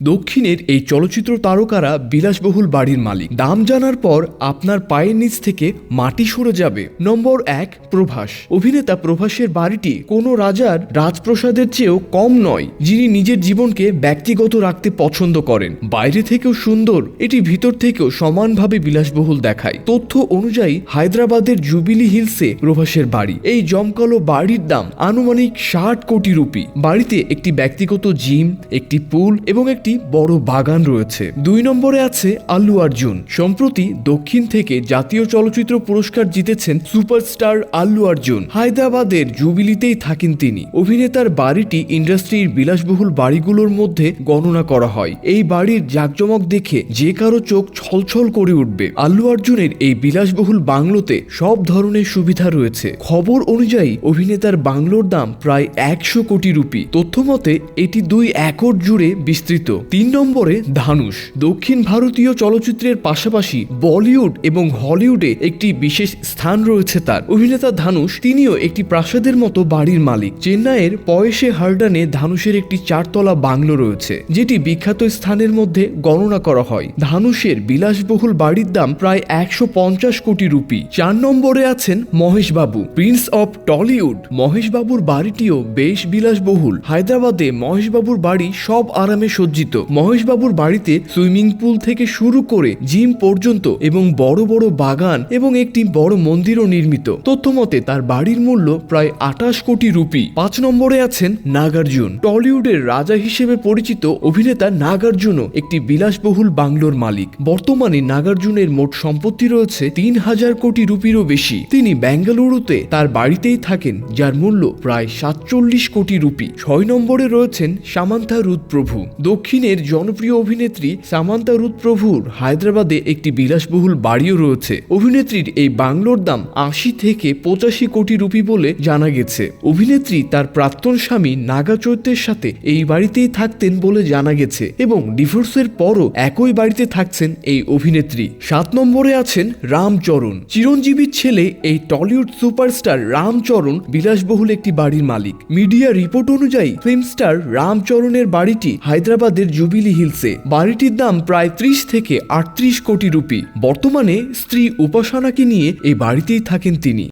দক্ষিণের এই চলচ্চিত্র তারকারা বিলাসবহুল বাড়ির মালিক। দাম জানার পর আপনার পায়ের নিচ থেকে মাটি সরে যাবে। নম্বর এক, প্রভাস। অভিনেতা প্রভাসের বাড়িটি কোনো রাজার রাজপ্রসাদের চেয়েও কম নয়, যিনি নিজের জীবনকে ব্যক্তিগত রাখতে পছন্দ করেন। বাইরে থেকেও সুন্দর, এটি ভিতর থেকেও সমানভাবে বিলাসবহুল দেখায়। তথ্য অনুযায়ী হায়দ্রাবাদের জুবিলি হিলসে প্রভাসের বাড়ি। এই জমকালো বাড়ির দাম আনুমানিক ষাট কোটি রুপি। বাড়িতে একটি ব্যক্তিগত জিম, একটি পুল এবং একটি বড় বাগান রয়েছে। দুই নম্বরে আছে আল্লু অর্জুন। সম্প্রতি দক্ষিণ থেকে জাতীয় চলচ্চিত্র পুরস্কার জিতেছেন সুপারস্টার আল্লু অর্জুন। হায়দ্রাবাদের জুবিলিতেই থাকেন তিনি। অভিনেতার বাড়িটি ইন্ডাস্ট্রির বিলাসবহুল বাড়িগুলোর মধ্যে গণনা করা হয়। এই বাড়ির জাকজমক দেখে যে কারও চোখ ছলছল করে উঠবে। আল্লু অর্জুনের এই বিলাসবহুল বাংলোতে সব ধরনের সুবিধা রয়েছে। খবর অনুযায়ী, অভিনেতার বাংলোর দাম প্রায় একশো কোটি রুপি। তথ্যমতে, এটি দুই একর জুড়ে বিস্তৃত। তিন নম্বরে ধানুষ দক্ষিণ ভারতীয় চলচ্চিত্রের পাশাপাশি বলিউড এবং হলিউডে একটি বিশেষ স্থান রয়েছে তার। অভিনেতা ধানুষ তিনিও একটি প্রাসাদের মতো বাড়ির মালিক। চেন্নাইয়ের পয়েসে হার্ডানে ধানুষের একটি চারতলা বাংলো রয়েছে, যেটি বিখ্যাত স্থানের মধ্যে গণনা করা হয়। ধানুষের বিলাসবহুল বাড়ির দাম প্রায় একশো পঞ্চাশ কোটি রুপি। চার নম্বরে আছেন মহেশ বাবু প্রিন্স অফ টলিউড। মহেশ বাবুর বাড়িটিও বেশ বিলাসবহুল। হায়দ্রাবাদে মহেশ বাবুর বাড়ি সব আরামে সজ্জিত। মহেশ বাবুর বাড়িতে সুইমিং পুল থেকে শুরু করে জিম পর্যন্ত এবং বড় বড় বাগান এবং একটি বড় মন্দিরও নির্মিত। তথ্যমতে, তার বাড়ির মূল্য প্রায় আঠাশ কোটি রুপি। পাঁচ নম্বরে আছেন নাগার্জুন। টলিউডের রাজা হিসেবে পরিচিত অভিনেতা নাগার্জুনও একটি বিলাসবহুল বাংলোর মালিক। বর্তমানে নাগার্জুনের মোট সম্পত্তি রয়েছে তিন হাজার কোটি রুপিরও বেশি। তিনি বেঙ্গালুরুতে তার বাড়িতেই থাকেন, যার মূল্য প্রায় সাতচল্লিশ কোটি রুপি। ছয় নম্বরে রয়েছেন সামান্থা রুদ প্রভু দক্ষিণের জনপ্রিয় অভিনেত্রী সামান্তা রুদ প্রভুর হায়দ্রাবাদে একটি বিলাসবহুল বাড়িও রয়েছে। অভিনেত্রীর এই বাংলোর দাম আশি থেকে পঁচাশি কোটি রুপি বলে জানা গেছে। অভিনেত্রী তার প্রাক্তন স্বামী নাগা চৈত্যের সাথে এই বাড়িতেই থাকতেন বলে জানা গেছে এবং ডিভোর্সের পরও একই বাড়িতে থাকছেন এই অভিনেত্রী। সাত নম্বরে আছেন রামচরণ চিরঞ্জীবীর ছেলে এই টলিউড সুপারস্টার রামচরণ বিলাসবহুল একটি বাড়ির মালিক। মিডিয়া রিপোর্ট অনুযায়ী ফিল্ম স্টার রামচরণের বাড়িটি হায়দ্রাবাদের জুবিলি হিলসে বাড়িটির দাম প্রায় ত্রিশ থেকে আটত্রিশ কোটি রুপি। বর্তমানে স্ত্রী উপাসনাকে নিয়ে এই বাড়িতেই থাকেন তিনি।